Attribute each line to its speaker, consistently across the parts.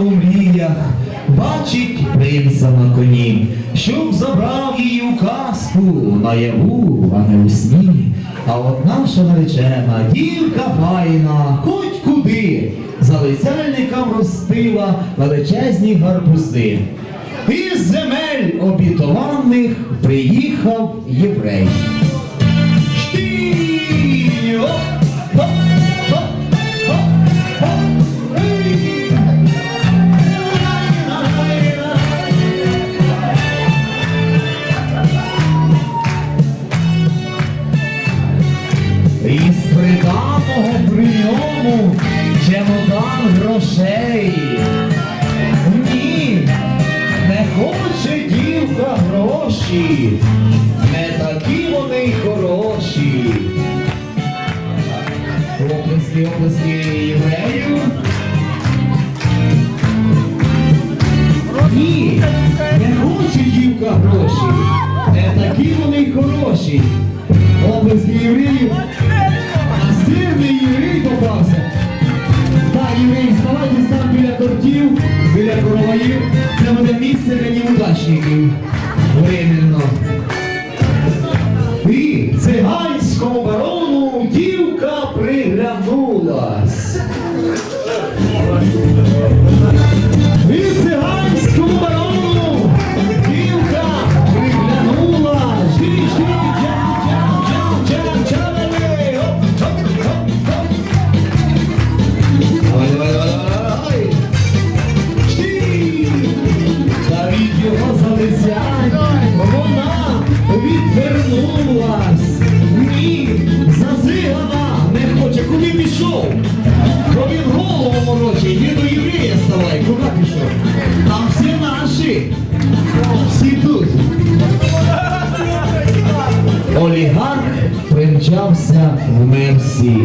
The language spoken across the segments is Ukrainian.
Speaker 1: у мріях, бачить принца на коні, щоб забрав її у казку наяву, а не у сні. А от наша наречена, дівка файна, хоч куди, залицяльникам ростила величезні гарбузи. Із земель обітованих приїхав єврей. Грошей. Ні, не хоче дівка гроші, не такі вони й хороші. Оплески, оплески єврею. Ні, не хоче дівка гроші, не такі вони й хороші. Оплески євреїв. Біля. Це буде місце для неудачників. Временно. Вона відвернулась. Ні, зазигана не хоче. Куди пішов? Бо він голову морочить, він до єврея ставай. Куди пішов? Там всі наші. Всі тут. Олігарх примчався в мерсі.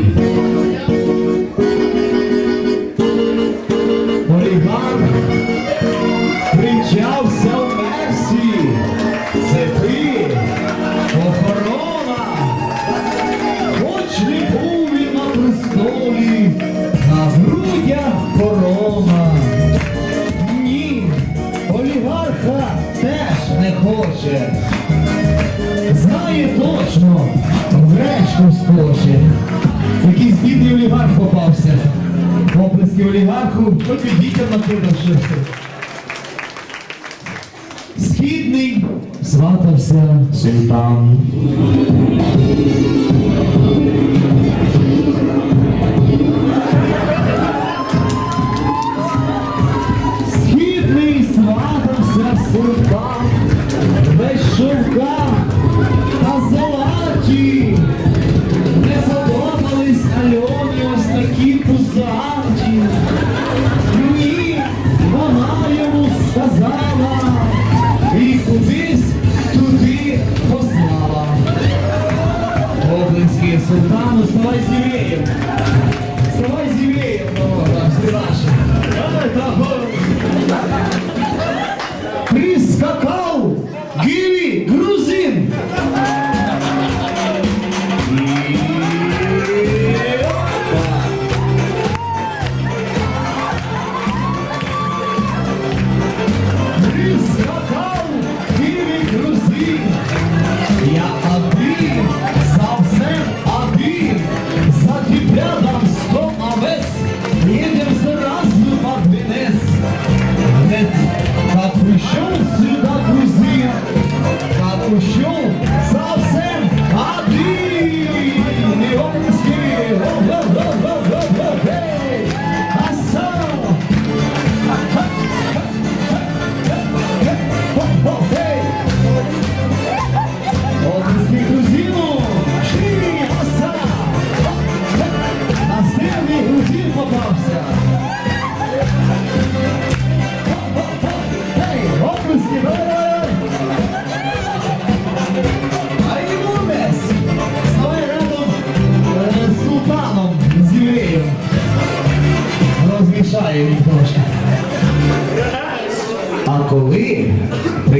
Speaker 1: Скоче. Якийсь бідний олігарх попався. Оплески олігарху, хоч і дітям накидав щось. Східний сватався султан. Eita, vamos!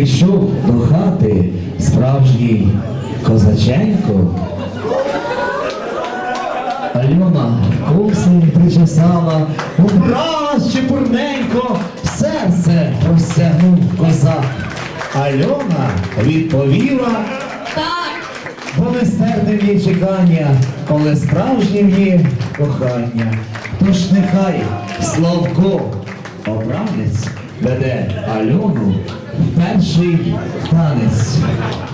Speaker 1: Прийшов до хати справжній козаченко, Альона коси причесала, убралась чепурненько, серце простягнув козак. Альона відповіла,
Speaker 2: Так,
Speaker 1: бо нестерпним є чекання, коли справжнім є кохання. Тож нехай Славко, обранець, веде Альону Banshee Dance.